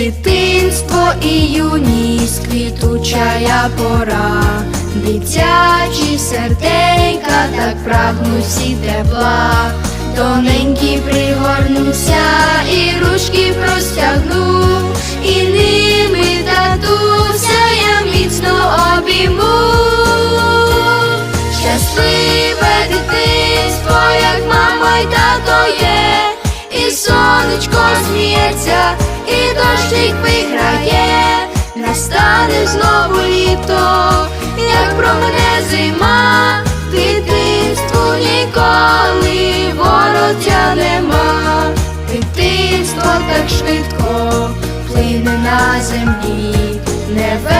Дитинство і юність, квітучая пора, дитячі серденька, так прагнуть і тепла, тоненькі пригорнуся, і ручки простягну, і ними татуся я міцно обійму. Настане знову літо, як промине зима, дитинству ніколи вороття нема, дитинство так швидко плине на землі, не вернеш